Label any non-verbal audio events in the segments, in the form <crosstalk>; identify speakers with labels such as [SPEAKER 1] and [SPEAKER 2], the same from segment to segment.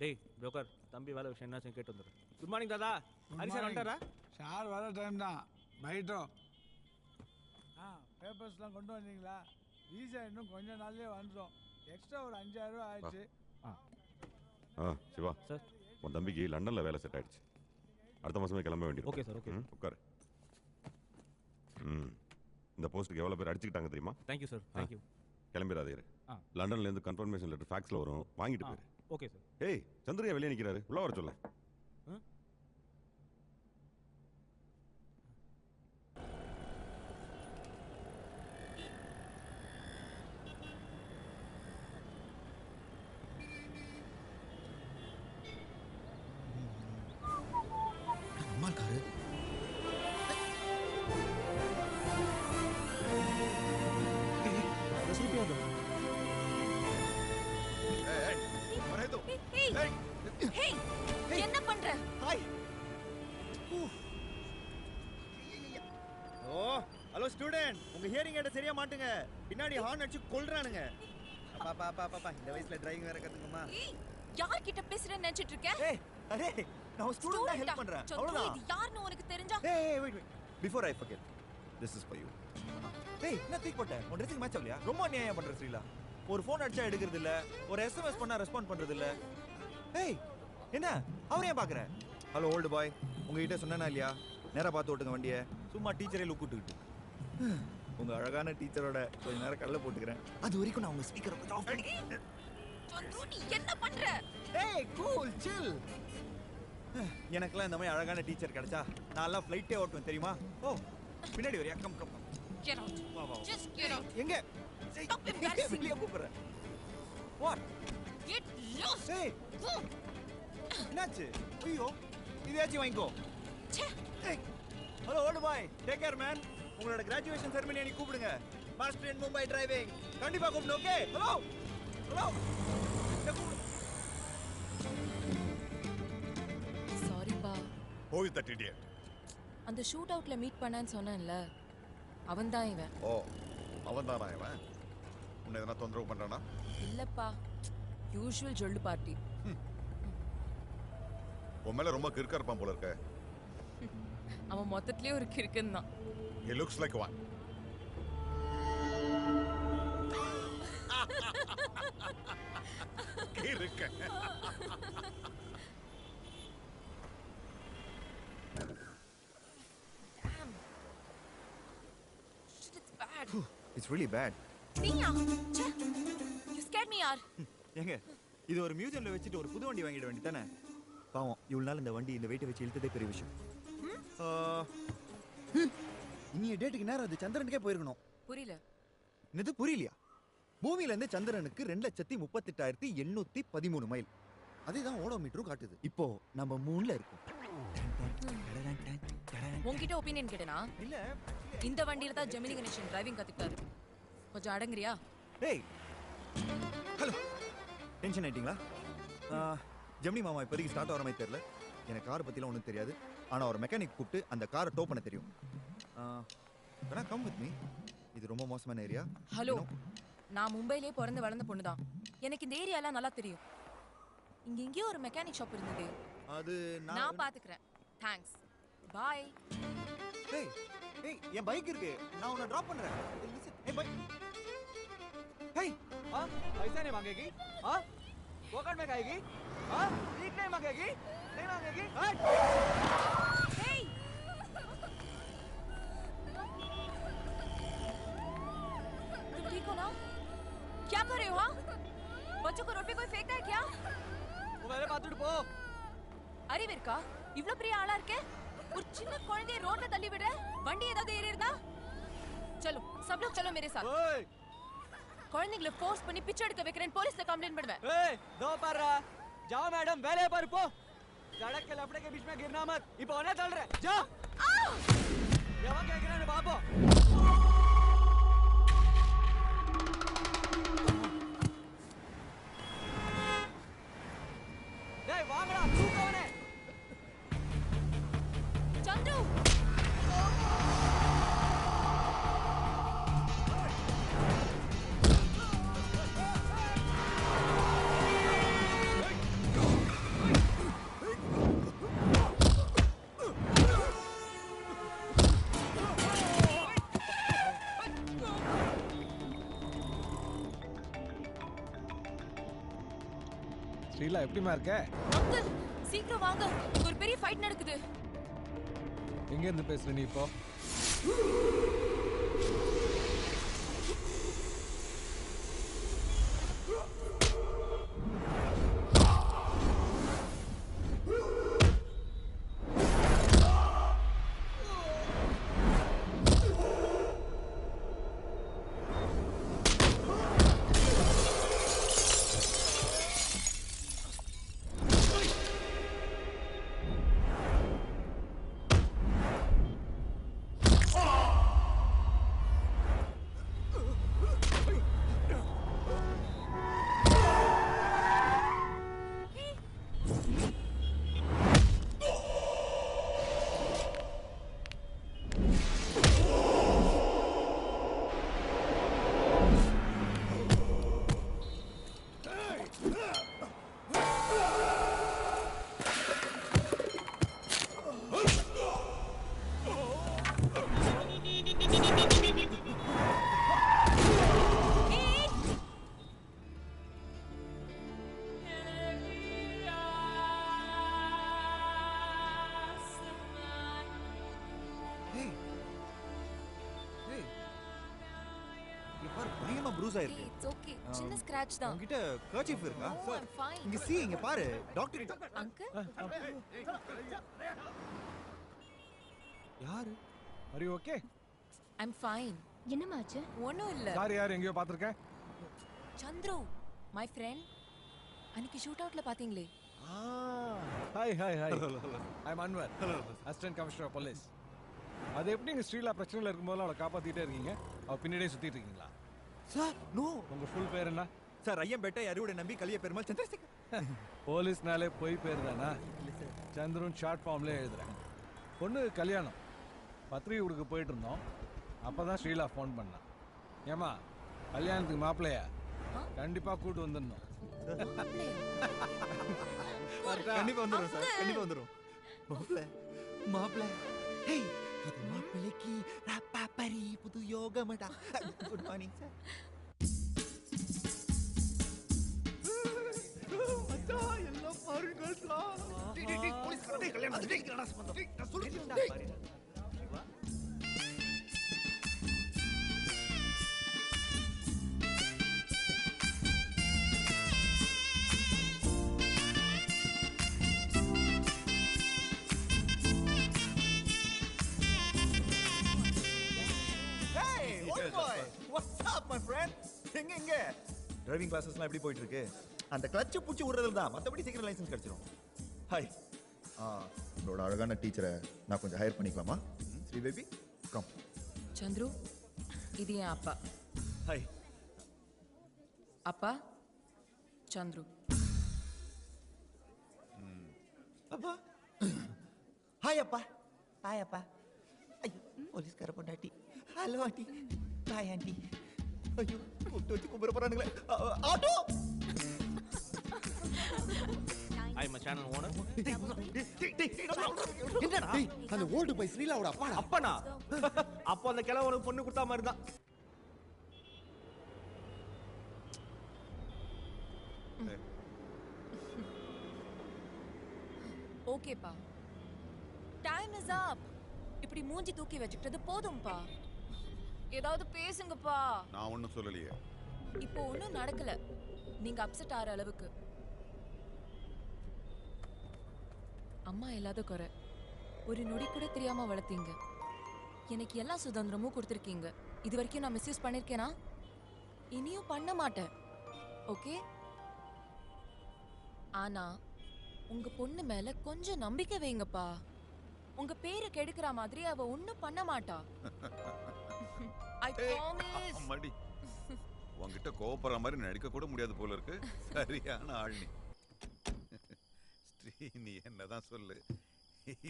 [SPEAKER 1] டேய் புரோக்கர் தம்பி வேலை விஷயம் என்னாச்சும் கேட்டு வந்துடு குட் மார்னிங் தாதா ஹரி சார் வந்துட்டாரா?
[SPEAKER 2] சார் வர டைம் தான். பைட்டோ ஆ பேப்பர்ஸ்லாம் கொண்டு வந்தீங்களா? வீசா இன்னும் கொஞ்ச நாள்லயே வந்துடும் எக்ஸ்ட்ரா ஒரு அஞ்சாயிரம் ரூபா ஆயிடுச்சு.
[SPEAKER 3] ஆ. சிவா.
[SPEAKER 1] சார்
[SPEAKER 3] உன் தம்பிக்கு லண்டனில் வேலை செட் ஆயிடுச்சு. அடுத்த மாதமே கிளம்ப வேண்டியது
[SPEAKER 1] Okay, sir, okay.
[SPEAKER 3] ம் உட்காரு. ம். இந்த போஸ்ட்டுக்கு எவ்வளோ பேர் அடிச்சுக்கிட்டாங்க தெரியுமா?
[SPEAKER 1] தேங்க்யூ சார் தேங்க்யூ
[SPEAKER 3] கிளம்பிடாதே இரு
[SPEAKER 1] ஆ.
[SPEAKER 3] லண்டன்லேருந்து கன்ஃபர்மேஷன் லெட்டர் ஃபேக்ஸில் வரும். வாங்கிட்டு போயிரு.
[SPEAKER 1] Okay sir.
[SPEAKER 3] ஏய் சந்திரியா வெளியே நிற்கிறாரு உள்ள வர சொல்ல.
[SPEAKER 4] உங்க ஹியரிங் எட்ட சரியா மாட்டுங்க. பின்னாடி ஹார்ன் அடிச்சு கொல்றானுங்க. அப்பா அப்பா அப்பா இந்த வயசுல டிரைவிங் வேற கத்துக்குமா
[SPEAKER 5] ஏய் யார்கிட்ட பேசுறேன்னு நினைச்சிட்டு இருக்க?
[SPEAKER 4] ஏய் அரே நான் ஸ்டூடெண்ட் ஹெல்ப் பண்றேன். அவ்வளவுதான்.
[SPEAKER 5] இது யாருன்னு உனக்கு தெரிஞ்சா?
[SPEAKER 4] ஏய் wait wait before I forget this is for you ஏய் என்ன தூக்கி போட்ட? உன் ட்ரெஸ்ஸிங் மேட்ச் ஆகலையா? ரொம்ப அநியாயம் பண்ற ஸ்ரீலா. ஒரு ஃபோன் அடிச்சா எடுக்கிறது இல்ல ஒரு எஸ்எம்எஸ் பண்ணா ரெஸ்பாண்ட் பண்றது இல்ல ஏய் என்ன? அவர் ஏன் பாக்குற? ஹலோ ஓல்டு பாய் உங்ககிட்ட சொன்னேனா இல்லையா? நேரா பார்த்து ஓட்டுங்க வண்டியை. சும்மா டீச்சரே லுக் விட்டுக்கிட்டு. உங்க அழகான டீச்சரோட கொஞ்ச நேரம் கடல போட்டுக்கிறேன். அது வரைக்கும் நான் உங்க ஸ்பீக்கர் கொஞ்சம் ஆஃப் பண்ணி
[SPEAKER 5] நீ என்ன பண்ற?
[SPEAKER 4] ஏய் கூல் சில் எனக்கெல்லாம் இந்த மாதிரி அழகான டீச்சர் கிடைச்சா நான் எல்லாம் ஃப்ளைட்டே ஓட்டுவேன் தெரியுமா? ஓ பின்னாடி வரியா? Come come
[SPEAKER 5] Get out.
[SPEAKER 4] வா வா
[SPEAKER 5] Just get out.
[SPEAKER 4] எங்க? What
[SPEAKER 5] Get lost.
[SPEAKER 4] ஏய்
[SPEAKER 5] Go.
[SPEAKER 4] என்னாச்சு? ஐயோ இதையாச்சும் வாங்கிக்கோ. Hello old boy take care man உங்களோட கிராஜுவேஷன் செரமனி அன்னைக்கு கூப்பிடுங்க. மாஸ்டர் இன் மும்பை டிரைவிங் கண்டிப்பா கூப்பிடு ஓகே ஹலோ ஹலோ
[SPEAKER 5] சாரிப்பா
[SPEAKER 6] Who is that idiot?
[SPEAKER 5] அந்த ஷூட் அவுட்ல மீட் பண்ணேன்னு சொன்னேன்ல அவன் தான் இவன்.
[SPEAKER 6] ஓ அவன் தானா இவன்? உன்னை எதனா தொந்தரவு பண்றானா?
[SPEAKER 5] இல்லப்பா. யூஷுவல் ஜொல்லு பார்ட்டி
[SPEAKER 6] உன் மேல ரொம்ப கிறுக்கா இருப்பான் போல இருக்க.
[SPEAKER 5] அவன் மொத்தத்திலே ஒரு கிறுக்கன் தான்
[SPEAKER 6] he looks like one. கிறுக்க
[SPEAKER 5] Shit, it's bad.
[SPEAKER 4] It's really bad
[SPEAKER 5] நீயா யூ ஸ்கேட் மீ யார்
[SPEAKER 4] ஏங்க இது ஒரு மியூசியம்ல வச்சுட்டு ஒரு புது வண்டி வாங்கிட வேண்டியதானே பாவம் இவ்வளவு நாள் இந்த வண்டி இந்த வெயிட்டை வச்சு இழுத்ததே பெரிய விஷயம். ஆ, இன்னைய டேட்டுக்கு நேரம் அது சந்திரனுக்கே போயிருக்கணும்.
[SPEAKER 5] புரியல.
[SPEAKER 4] இது புரியலையா? பூமியில இருந்து சந்திரனுக்கு ரெண்டு லட்சத்தி முப்பத்தெட்டாயிரத்தி எண்ணூத்தி பதிமூணு மைல். அதே தான் ஓடோமீட்டரும் காட்டுது. இப்போ நம்ம மூணுல இருக்கோம்.
[SPEAKER 5] உன்கிட்ட ஒப்பீனியன் கேட்டனா?
[SPEAKER 4] இல்ல.
[SPEAKER 5] இந்த வண்டியில தான் ஜெமினி கணேசன் டிரைவிங் கத்துக்கிட்டாரு. கொஞ்சம் அடங்குறியா?
[SPEAKER 4] டேய். ஹலோ. டென்ஷன் ஆயிட்டீங்களா? ஜெமினி மாமா இப்போதைக்கு ஸ்டார்ட் ஆகிற மாதிரி தெரியல. எனக்கு காரை பற்றிலாம் ஒன்றும் தெரியாது. ஆனால் ஒரு மெக்கானிக் கூப்பிட்டு அந்த காரை டோ பண்ண தெரியும். வேணா கம் வித் மீ இது ரொம்ப மோசமான ஏரியா
[SPEAKER 5] ஹலோ நான் மும்பையிலே பிறந்து வளர்ந்த பொண்ணு தான் எனக்கு இந்த ஏரியாலாம் நல்லா தெரியும் இங்க எங்கேயோ ஒரு மெக்கானிக் ஷாப் இருந்தது
[SPEAKER 4] அது
[SPEAKER 5] நான்
[SPEAKER 4] நான்
[SPEAKER 5] பாத்துக்கிறேன் தேங்க்ஸ் பாய்
[SPEAKER 4] டேய் டேய் என் பைக் இருக்கு நான் உன்னை ட்ராப் பண்றேன் ஏய் பைக்
[SPEAKER 7] हेय हाँ पैसा नहीं मांगेगी हाँ पॉकेट में खाएगी हाँ ठीक नहीं मांगेगी नहीं मांगेगी
[SPEAKER 5] ठीक हो ना क्या कर रहे हो हाँ बच्चों को रोड पे कोई फेंकता है क्या
[SPEAKER 7] वो मेरे पास पो
[SPEAKER 5] அறிவு இருக்கா இவ்ளோ பெரிய ஆளா இருக்க ஒரு சின்ன குழந்தைய ரோட்ல தள்ளி விடுற வண்டி ஏதாவது ஏறி இருந்தா चलो सब लोग चलो मेरे साथ
[SPEAKER 7] ओए
[SPEAKER 5] குழந்தைங்களை ஃபோர்ஸ் பண்ணி பிச்சை எடுக்க வைக்கிறேன் போலீஸ்ல கம்ப்ளைண்ட் பண்ணுவேன்
[SPEAKER 7] ए दो पर रहा जाओ मैडम वेले पर पो सड़क के लफड़े के बीच में गिरना मत ये पौने चल रहे जाओ यहाँ क्या गिरा बाबो டேய்
[SPEAKER 2] ஸ்ரீலா எப்படிமா இருக்க?
[SPEAKER 5] அங்கிள் சீக்கிரம் வாங்க. இங்க ஒரு பெரிய ஃபைட் நடக்குது.
[SPEAKER 2] எங்க இருந்து பேசுற நீ இப்போ?
[SPEAKER 5] ஸ்கிராட்ச் தான்.
[SPEAKER 4] உன்கிட்ட கர்ச்சீஃப் இருக்கா?
[SPEAKER 5] Fine.
[SPEAKER 4] இங்க சி இங்க பாரு. டாக்டர்
[SPEAKER 5] அங்கிள்
[SPEAKER 4] யாரு?
[SPEAKER 2] Are you okay
[SPEAKER 5] I'm fine
[SPEAKER 8] என்னமாச்சு
[SPEAKER 5] ஒண்ணும் இல்ல.
[SPEAKER 2] சார் யார் எங்கேயோ பார்த்துருக்கேன்
[SPEAKER 5] சந்துரு மை ஃப்ரெண்ட் அன்னைக்கு ஷூட் அவுட்ல பாத்தீங்களே
[SPEAKER 2] hi hi hi I'm Anwar assistant commissioner police அது எப்படி நீங்க ஸ்ரீலா பிரச்சனையில் இருக்கும்போது அவளை காப்பாத்திட்டே இருக்கீங்க? அவ பின்னாடியே சுத்திட்டு இருக்கீங்களா?
[SPEAKER 4] சார் நோ
[SPEAKER 2] உங்க ஃபுல் பேர் என்ன?
[SPEAKER 4] சார் ஐயம்பேட்டை அறுவடை நம்பி கலிய பெருமாள் சந்திரசேகர்.
[SPEAKER 2] போலீஸ்னாலே போய் பேர் தானா? சந்திரன் ஷார்ட் ஃபார்ம்ல எழுதுறேன். பொண்ணு கல்யாணம். பத்திரிகை கொடுக்க போயிட்டு இருந்தோம். அப்பதான் ஸ்ரீலா ஃபோன் பண்ணான் ஏமா கல்யாணத்துக்கு மாப்பிள்ளையா? கண்டிப்பா கூட்டு வந்துடணும்.
[SPEAKER 4] கண்டிப்பா வந்துரும் சார். கண்டிப்பா வந்துரும். மாப்ள மாப்ள ஹேய் புது மாப்பிளைக்கு ரப்பா பரி புது யோகமடா. குட் மார்னிங் சார் டேய் நான் சொல்லுடா Hey, old boy. What's up, my friend? எங்க எங்க? டிரைவிங் கிளாஸஸ்லாம் எப்படி போயிட்டு இருக்கு? அந்த கிளட்சை பிடிச்சி விடுறதுல தான். மற்றபடி சீக்கிரம் லைசன்ஸ் கிடைச்சிரும். ஹாய்
[SPEAKER 6] ஆ உங்களோட அழகான டீச்சரை நான் கொஞ்சம் ஹையர் பண்ணிக்கலாமா? ஸ்ரீ பேபி கம்
[SPEAKER 5] சந்துரு இது என் அப்பா.
[SPEAKER 4] ஹாய்
[SPEAKER 5] அப்பா சந்துரு.
[SPEAKER 4] அப்பா. ஹாய் அப்பா. ஹாய் அப்பா. ஐயோ போலீஸ்கார பொண்டாட்டி. Hello aunty. Hi aunty. ஐயோ கூப்பிட்டு வச்சு கும்பிட போறானுங்களே. Auto!
[SPEAKER 1] I am channel owner
[SPEAKER 4] என்னடா?
[SPEAKER 9] அந்த ஓல்டு பை ஸ்ரீலாவோட அப்பாடா
[SPEAKER 1] அப்பனா? <laughs> அப்போ அந்த கிழவன் உனக்கு பொண்ணு கொடுத்தா மாதிரி தான் <laughs>
[SPEAKER 5] ஓகேப்பா. டைம் இஸ் அப் இப்படி மூஞ்சி தூக்கி வச்சுக்கிட்டது போதும்பா. ஏதாவது பேசுங்கப்பா.
[SPEAKER 6] நான் ஒன்றும் சொல்லலையே.
[SPEAKER 5] இப்போ ஒன்றும் நடக்கல. நீங்க அப்செட் ஆகிற அளவுக்கு. அம்மா இல்லாத குறை. ஒரு நொடி கூட தெரியாம வளர்த்தீங்க. எனக்கு எல்லா சுதந்திரமும் கொடுத்துருக்கீங்க. இது வரைக்கும் நான் மிஸ்யூஸ் பண்ணிருக்கேனா? இனியும் பண்ண மாட்டேன். ஓகே ஆனா உங்க பொண்ணு மேல கொஞ்சம் நம்பிக்கை வைங்கப்பா. உங்க பேரை கெடுக்கிற மாதிரி அவ ஒண்ணும் பண்ண மாட்டா. <laughs> ஐ ப்ராமிஸ்
[SPEAKER 6] உன்கிட்ட கோவப்படுற மாதிரி நடிக்க கூட முடியாது போல இருக்கு. <laughs> சரியான ஆள் <laughs> நீ என்னதான் சொல்லு.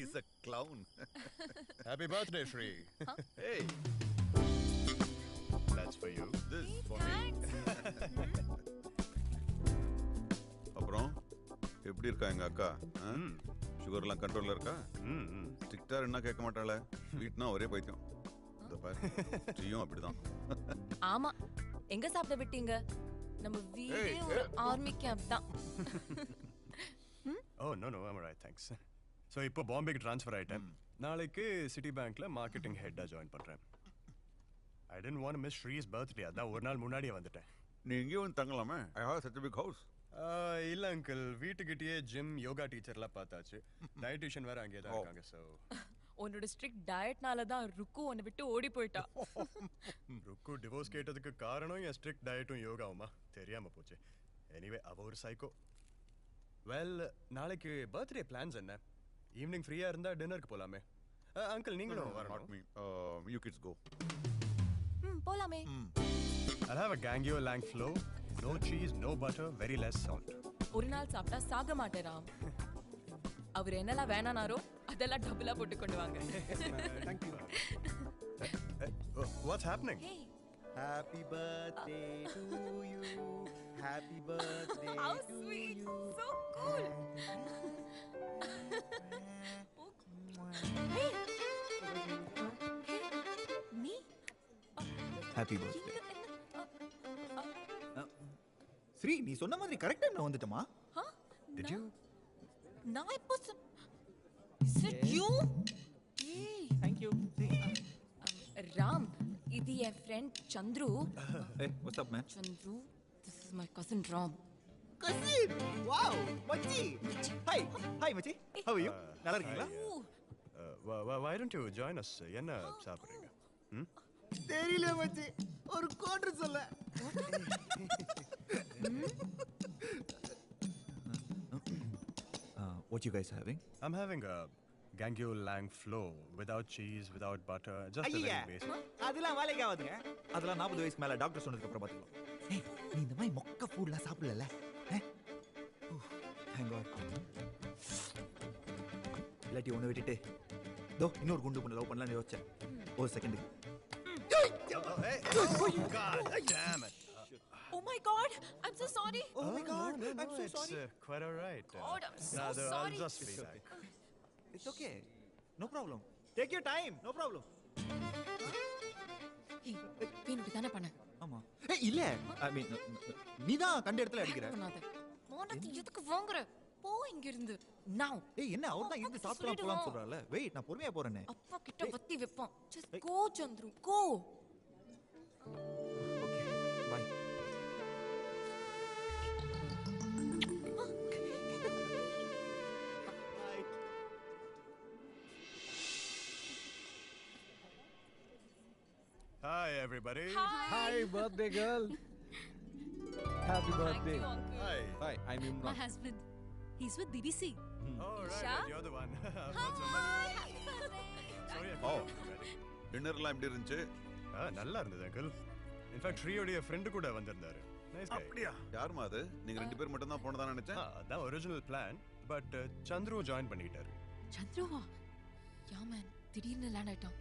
[SPEAKER 6] Is a clown happy birthday Sri ஏய் That's for you. This for me. <laughs> அப்புறம் எப்படி இருக்கா எங்க அக்கா? சுகர்லாம் கண்ட்ரோல்ல இருக்கா? ஸ்ட்ரிக்டா என்ன கேட்க மாட்டாளே? <laughs> ஸ்வீட்னா ஒரே பைத்தியம். இந்த பாரு. ஸ்ரீயும் அப்படிதான்.
[SPEAKER 5] ஆமா. எங்க சாப்பிட விட்டீங்க? நம்ம வீடே ஒரு ஆர்மி கேம்ப் தான்.
[SPEAKER 8] ஓ no no I'm right thanks so இப்போ பாம்பேக்கு ட்ரான்ஸ்ஃபர் ஆயிட்டேன். நாளைக்கு சிட்டி பேங்க்ல மார்க்கெட்டிங் ஹெட்டாக ஜாயின் பண்ணுறேன் I didn't want miss Sri's birthday அதான் ஒரு நாள் முன்னாடியே வந்துட்டேன்.
[SPEAKER 3] நீ எங்கேயும் வந்து தங்கலாமே? I have such big
[SPEAKER 8] house இல்ல அங்கிள் வீட்டுக்கிட்டயே ஜிம் யோகா டீச்சர்லாம் பார்த்தாச்சு. <laughs> டயட்டிஷியன் வேற அங்கேயே தான். இருக்காங்க ஸோ
[SPEAKER 5] உன்னோட ஸ்ட்ரிக்ட் டயட்னால தான் ருக்கு உன்னை விட்டு ஓடி போயிட்டா. <laughs>
[SPEAKER 8] ருக்கு டிவோர்ஸ் கேட்டதுக்கு காரணம் என் ஸ்ட்ரிக்ட் டயட்டும் யோகாவுமா தெரியாம போச்சு. எனிவே அவ ஒரு சைக்கோ வெல் நாளைக்கு பர்த்டே பிளான்ஸ் என்ன? ஈவினிங் ஃப்ரீயா இருந்தா டின்னருக்கு போலாமே. அங்கிள் நீங்களும் வரணும்.
[SPEAKER 3] யூ கிட்ஸ் கோ
[SPEAKER 5] ம் போலாமே.
[SPEAKER 8] I'll have a Gangyo Lang flow. No cheese, no butter, very less salt.
[SPEAKER 5] ஒரு நாள் சாப்பிட்டா சாக மாட்டேன் ராம். அவர் என்னெல்லாம் வேணானாரோ அதெல்லாம் டபுளா போட்டு கொண்டு வாங்க.
[SPEAKER 8] Thank you. Uh, what's happening?
[SPEAKER 5] Hey,
[SPEAKER 4] happy birthday to you happy birthday <laughs>
[SPEAKER 5] how sweet, so cool. Hey. நீ
[SPEAKER 4] ஹாப்பி பர்த்டே
[SPEAKER 5] இங்க
[SPEAKER 4] ஸ்ரீ நீ சொன்ன மாதிரி கரெக்டா நான் வந்துட்டமா?
[SPEAKER 5] Huh?
[SPEAKER 8] Did you?
[SPEAKER 5] நான் எப்போ சொ- Is it you? Hey. Thank you Ram இது என் ஃப்ரெண்ட் சந்துரு
[SPEAKER 4] ஏய் what's up
[SPEAKER 5] man Chandru is my cousin Ram
[SPEAKER 4] cousin wow மச்சி ஹாய் ஹாய் மச்சி ஹவ் ஆர் யூ நல்லா இருக்கீங்களா
[SPEAKER 8] Uh, wh- why don't you join us? என்ன சாப்பிடுறீங்க ம்
[SPEAKER 4] தெரியல மச்சி ஒரு கோட்ரு சொல்ல What you guys having?
[SPEAKER 8] I'm having a Gangyo Lang flow without cheese, without butter, just a very basic.
[SPEAKER 4] அதெல்லாம் வேலைக்கு ஆகாதுங்க அதெல்லாம் நாற்பது வயசுக்கு மேல டாக்டர் சொன்னதுக்கு அப்புறம் பாத்துக்கலாம் நீ இந்த மாதிரி மொக்க ஃபுட்லாம் சாப்பிடல இல்லாட்டி ஒன்று விட்டுட்டு தோ இன்னொரு குண்டு பொண்ணு லவ் பண்ணலாம்னு யோசிச்சேன் ஒரு second
[SPEAKER 8] Oh. Oh.
[SPEAKER 5] Oh my god, I'm so sorry.
[SPEAKER 4] Oh my god,
[SPEAKER 8] no, no,
[SPEAKER 4] I'm so
[SPEAKER 8] it's
[SPEAKER 4] sorry.
[SPEAKER 8] Uh, quite all right. Uh,
[SPEAKER 5] God, I'm so
[SPEAKER 8] nah, the-
[SPEAKER 5] sorry.
[SPEAKER 8] I'll just be back.
[SPEAKER 4] It's okay. No problem. Take your time. No problem.
[SPEAKER 5] Hey, வேணுக்கு தானே பண்ண
[SPEAKER 4] ஆமா ஏய் இல்ல. ஐ மீன் நீ தான் கண்ட இடத்துல அடிக்கிற.
[SPEAKER 5] மானத்தை எதுக்கு வாங்குற? போ இங்க இருந்து now.
[SPEAKER 4] ஏய் என்ன அவர் தான் இருந்து சாப்பிட்டு போலாம் சொல்றால வெயிட் நான் பொறுமையா போறேனே
[SPEAKER 5] அப்பா கிட்ட வத்தி வைப்பான். Just go Chandru. Go.
[SPEAKER 8] Hi, everybody.
[SPEAKER 2] Hi birthday girl happy
[SPEAKER 5] Thank
[SPEAKER 2] birthday
[SPEAKER 5] you, uncle.
[SPEAKER 8] Hi.
[SPEAKER 2] Hi I am
[SPEAKER 10] My
[SPEAKER 2] Imran
[SPEAKER 10] husband. He's with BBC.
[SPEAKER 8] Oh, right,
[SPEAKER 5] Isha?
[SPEAKER 8] right, you're the one. <laughs> I've got so much.
[SPEAKER 5] Happy birthday.
[SPEAKER 8] Sorry, I
[SPEAKER 3] Oh.
[SPEAKER 8] forgot already.
[SPEAKER 3] டின்னர்லாம் எப்படி இருந்துச்சு
[SPEAKER 8] ஆ நல்லா இருந்தது uncle in fact ஸ்ரீயோடைய friend கூட வந்திருந்தாரு nice
[SPEAKER 3] அப்படியா யாருமா அது நீங்க ரெண்டு பேர் மட்டும் தான் போனதா நினைச்சேன்
[SPEAKER 8] அதான் original plan but Chandru join பண்ணிக்கிட்டாரு
[SPEAKER 5] சந்துருவா யா மேன் திடீர்னு லேண்ட் ஆயிட்டான்